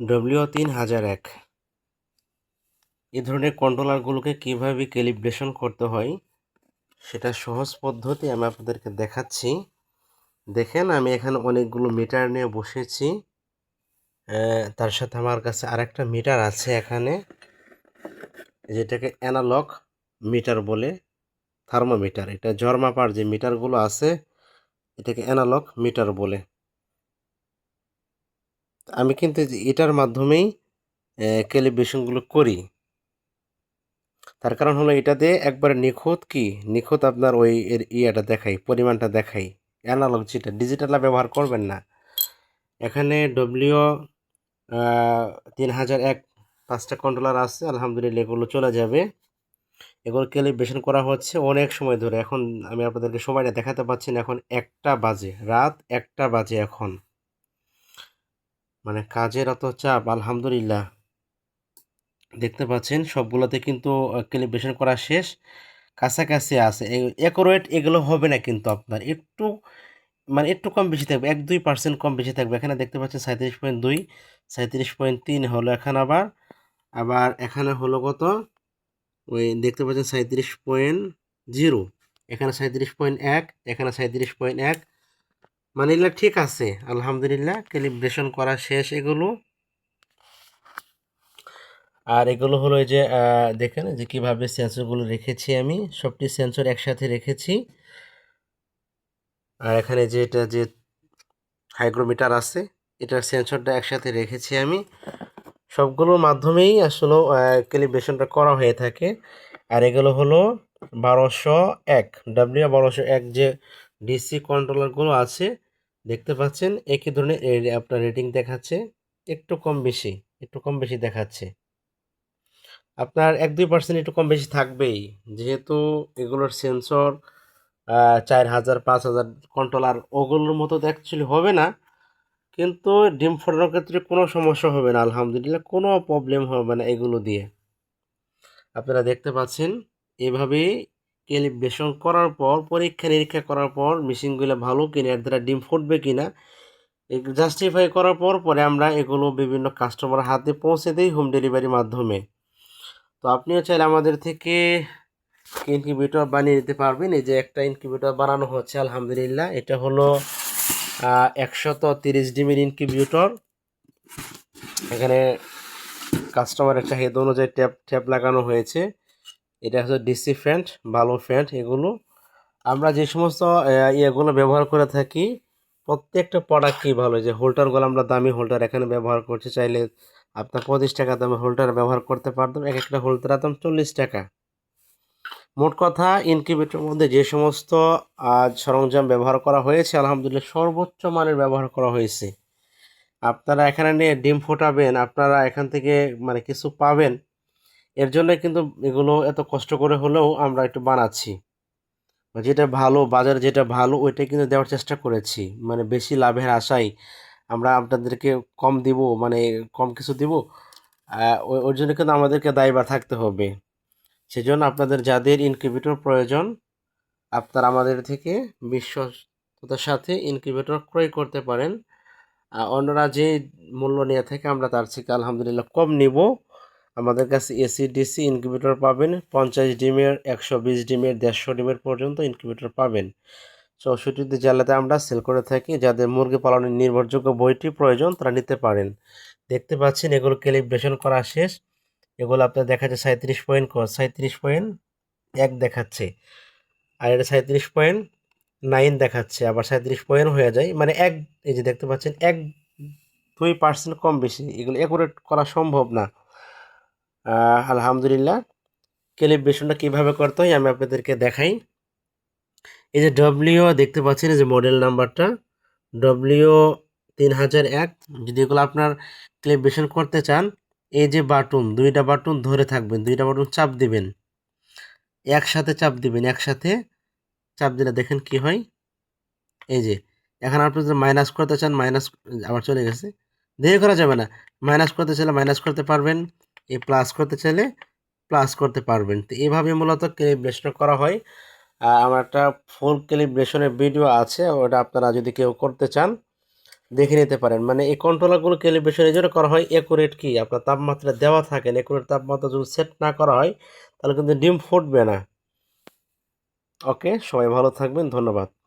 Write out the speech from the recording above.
W তিন হাজার এক। এই ধরনের কন্ট্রোলারগুলোকে কীভাবে ক্যালিব্রেশন করতে হয়, সেটা সহজ পদ্ধতি আমি আপনাদেরকে দেখাচ্ছি। দেখেন, আমি এখানে অনেকগুলো মিটার নিয়ে বসেছি। তার সাথে আমার কাছে আরেকটা মিটার আছে এখানে, যেটাকে অ্যানালগ মিটার বলে থার্মোমিটার এটা জ্বর মাপার যে মিটারগুলো আছে, এটাকে অ্যানালগ মিটার বলে। আমি কিন্তু এটার মাধ্যমেই ক্যালিব্রেশনগুলো করি। তার কারণ হলো এটাতে একবারে নিখুঁত কি? নিখুঁত আপনার ওই এর ইয়েটা দেখাই, পরিমাণটা দেখাই। অ্যানালগ যেটা ডিজিটাল ব্যবহার করবেন না। এখানে ডব্লিউ তিন হাজার এক, পাঁচটা কন্ট্রোলার আছে, আলহামদুলিল্লাহ এগুলো চলে যাবে। এগুলো ক্যালিব্রেশন করা হচ্ছে অনেক সময় ধরে। এখন আমি আপনাদেরকে সময়টা দেখাতে পাচ্ছি না, এখন একটা বাজে, রাত একটা বাজে এখন। মানে কাজের অত চাপ, আলহামদুলিল্লাহ। দেখতে পাচ্ছেন, সবগুলোতে কিন্তু ক্যালিব্রেশন করা শেষ। কাছাকাছি আছে। অ্যাকোরেট এগুলো হবে না কিন্তু আপনার। একটু মানে একটু কম বেশি থাকবে, এক দুই পার্সেন্ট কম বেশি থাকবে। এখানে দেখতে পাচ্ছেন সাঁত্রিশ পয়েন্ট দুই সাঁত্রিশ পয়েন্ট তিন হলো এখানে আবার। আবার এখানে হলো কত? ওই দেখতে পাচ্ছেন সাঁত্রিশ পয়েন্ট জিরো। এখানে সাঁত্রিশ পয়েন্ট এক, এখানে সাঁত্রিশ পয়েন্ট এক। মানে এগুলো ঠিক আছে, আলহামদুলিল্লাহ ক্যালিব্রেশন করা শেষ এগুলো। আর এগুলো হলো যে দেখেন যে কীভাবে সেন্সরগুলো রেখেছি আমি, সবটি সেন্সর একসাথে রেখেছি। আর এখানে যে এটা যে হাইগ্রোমিটার আছে, এটার সেন্সরটা একসাথে রেখেছি আমি। সবগুলোর মাধ্যমেই আসলে ক্যালিব্রেশনটা করা হয়ে থাকে। আর এগুলো হলো বারোশো এক ডাব্লিউ বারোশো এক যে ডিসি কন্ট্রোলারগুলো আছে দেখতে পাচ্ছেন, একই ধরনের আপনার রেটিং দেখাচ্ছে, একটু কম বেশি, একটু কম বেশি দেখাচ্ছে। আপনার এক দুই পার্সেন্ট একটু কম বেশি থাকবেই, যেহেতু এগুলোর সেন্সর চার হাজার, পাঁচ হাজার কন্ট্রোলার ওগুলোর মতো তো অ্যাকচুয়ালি হবে না, কিন্তু ডিম ফোটানোর ক্ষেত্রে কোনো সমস্যা হবে না, আলহামদুলিল্লাহ কোনো প্রবলেম হবে না এগুলো দিয়ে। আপনারা দেখতে পাচ্ছেন, এভাবেই ক্যালিব্রেশন করার পর, পরীক্ষা নিরীক্ষা করার পর মেশিনগুলো ভালো কিনা, এর দ্বারা ডিম ফুটবে কিনা জাস্টিফাই করার পর, পরে আমরা এগুলো বিভিন্ন কাস্টমার হাতে পৌঁছে দিই হোম ডেলিভারির মাধ্যমে। তো আপনিও চাইলে আমাদের থেকে ইনকিউবেটর বানিয়ে নিতে পারবেন। এই যে একটা ইনকিউবেটর বানানো হচ্ছে, আলহামদুলিল্লাহ, এটা হলো একশত তিরিশ ডিমের ইনকিউবেটর এখানে কাস্টমারের চাহিদা অনুযায়ী ট্যাপ ট্যাপ লাগানো হয়েছে। এটা হচ্ছে ডিসি ফ্যান্ট ভালো ফ্যান্ট এগুলো। আমরা যে সমস্ত ইয়েগুলো ব্যবহার করে থাকি, প্রত্যেকটা প্রোডাক্টই ভালো। যে হোল্ডারগুলো আমরা দামি হোল্ডার এখানে ব্যবহার করছি, চাইলে আপনার পঁচিশ টাকা দামে হোল্ডার ব্যবহার করতে পারতাম। এক একটা হোল্ডার দাম চল্লিশ টাকা। মোট কথা ইনকিউবেটরের মধ্যে যে সমস্ত সরঞ্জাম ব্যবহার করা হয়েছে, আলহামদুলিল্লাহ সর্বোচ্চ মানের ব্যবহার করা হয়েছে। আপনারা এখানে নিয়ে ডিম ফোটাবেন, আপনারা এখান থেকে মানে কিছু পাবেন এর জন্য কিন্তু এগুলো এত কষ্ট করে হলেও আমরা একটু বানাচ্ছি। যেটা ভালো, বাজার যেটা ভালো, ওইটাই কিন্তু দেওয়ার চেষ্টা করেছি। মানে বেশি লাভের আশায় আমরা আপনাদেরকে কম দিব মানে কম কিছু দিব ওর জন্য কিন্তু আমাদেরকে দায়ভার থাকতে হবে। সেজন্য আপনাদের যাদের ইনকিউবেটর প্রয়োজন, আপনারা আমাদের থেকে বিশ্বস্ততার সাথে ইনকিউবেটর ক্রয় করতে পারেন। অন্যরা যে মূল্য নিয়ে থাকে আমরা তার থেকে আলহামদুলিল্লাহ কম নিব। আমাদের কাছে এসি, ডিসি ইনকিউবেটর পাবেন। পঞ্চাশ ডিমের, একশো বিশ ডিমের, দেড়শো ডিমের পর্যন্ত ইনকিউবেটর পাবেন। চৌষট্টিটি জেলাতে আমরা সেল করে থাকি। যাদের মুরগি পালনের নির্ভরযোগ্য বইটি প্রয়োজন, তারা নিতে পারেন। দেখতে পাচ্ছেন, এগুলো ক্যালিব্রেশন করা শেষ। এগুলো আপনার দেখাচ্ছে সাঁত্রিশ পয়েন্ট ক সাঁত্রিশ পয়েন্ট এক দেখাচ্ছে। আর এটা সাঁত্রিশ পয়েন্ট নাইন দেখাচ্ছে, আবার সাঁত্রিশ পয়েন্ট হয়ে যায়। মানে এক, এই যে দেখতে পাচ্ছেন, এক দুই পার্সেন্ট কম বেশি। এগুলো অ্যাকুরেট করা সম্ভব না। আলহামদুলিল্লাহ। ক্যালিব্রেশনটা কীভাবে করতে হয় আমি আপনাদেরকে দেখাই। এই যে ডব্লিউ দেখতে পাচ্ছেন, এই যে মডেল নাম্বারটা ডব্লিউ তিন হাজার এক, যদি এগুলো আপনার ক্যালিব্রেশন করতে চান, এই যে বাটন দুইটা বাটন ধরে থাকবেন, দুইটা বাটন চাপ দিবেন। একসাথে চাপ দিবেন, একসাথে চাপ দিলে দেখেন কি হয়? এই যে, এখন আপনি যদি মাইনাস করতে চান মাইনাস আবার চলে গেছে। দেরি করা যাবে না। মাইনাস করতে চাইলে মাইনাস করতে পারবেন। এই প্লাস করতে চাইলে প্লাস করতে পারবেন। তো এইভাবে মূলত ক্যালিব্রেশন করা হয়। আমার একটা ফুল ক্যালিব্রেশনের ভিডিও আছে, ওটা আপনারা যদি কেউ করতে চান, দেখে নিতে পারেন। মানে এই কন্ট্রোলারগুলো ক্যালিব্রেশন এই জন্য করা হয় একুরেট কি? আপনার তাপমাত্রা দেওয়া থাকে একুরেট তাপমাত্রা যদি সেট না করা হয়, তাহলে কিন্তু ডিম ফুটবে না। ওকে সবাই ভালো থাকবেন, ধন্যবাদ।